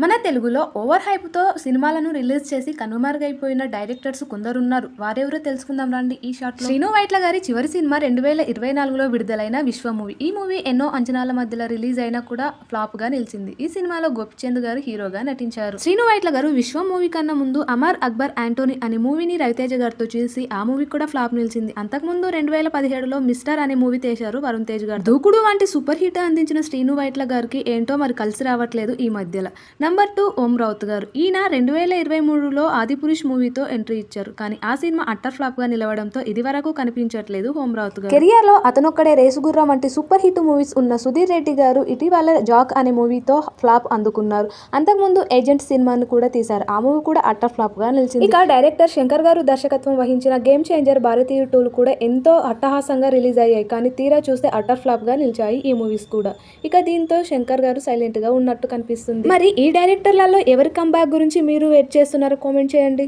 మన తెలుగులో ఓవర్ హైప్తో సినిమాలను రిలీజ్ చేసి కనుమరుగైపోయిన డైరెక్టర్స్ కొందరున్నారు. వారెవరో తెలుసుకుందాం రండి ఈ షార్ట్ శ్రీను వైట్ల గారి చివరి సినిమా రెండు వేల ఇరవై నాలుగులో విడుదలైన విశ్వ మూవీ. ఈ మూవీ ఎన్నో అంచనాల మధ్యలో రిలీజ్ అయినా కూడా ఫ్లాప్గా నిలిచింది. ఈ సినిమాలో గోపిచంద్ గారు హీరోగా నటించారు. శ్రీను వైట్ల గారు విశ్వ మూవీ కన్నా ముందు అమర్ అక్బర్ యాంటోనీ అనే మూవీని రవితేజ గారితో చేసి ఆ మూవీ కూడా ఫ్లాప్ నిలిచింది. అంతకుముందు రెండు వేల పదిహేడులో మిస్టర్ అనే మూవీ తీశారు వరుణ్ తేజ్ గారు. దూకుడు వంటి సూపర్ హిట్ అందించిన శ్రీను వైట్ల గారికి ఏంటో మరి కలిసి రావట్లేదు ఈ మధ్యలో. నంబర్ టూ ఓం రౌత్ గారు. ఈయన రెండు వేల ఇరవై మూడులో ఆదిపురుష్ మూవీతో ఎంట్రీ ఇచ్చారు. కానీ ఆ సినిమా అట్టర్ ఫ్లాప్గా నిలవడంతో ఇది వరకు కనిపించట్లేదు హోం రౌత్ గారు. కెరియర్లో అతనొక్కడే రేసుగుర్రం వంటి సూపర్ హిట్ మూవీస్ ఉన్న సుధీర్ రెడ్డి గారు ఇటీవల జాక్ అనే మూవీతో ఫ్లాప్ అందుకున్నారు. అంతకుముందు ఏజెంట్ సినిమాను కూడా తీశారు. ఆ మూవీ కూడా అట్టర్ ఫ్లాప్గా నిలిచింది. ఇక డైరెక్టర్ శంకర్ గారు దర్శకత్వం వహించిన గేమ్ చేంజర్ భారతీయ టూల్ కూడా ఎంతో అట్టహాసంగా రిలీజ్ అయ్యాయి. కానీ తీరా చూస్తే అట్టర్ ఫ్లాప్గా నిలిచాయి ఈ మూవీస్ కూడా. ఇక దీంతో శంకర్ గారు సైలెంట్గా ఉన్నట్టు కనిపిస్తుంది. మరి ఈ డైరెక్టర్లలో ఎవరి కంబ్యాక్ గురించి మీరు వెయిట్ చేస్తున్నారో కామెంట్ చేయండి.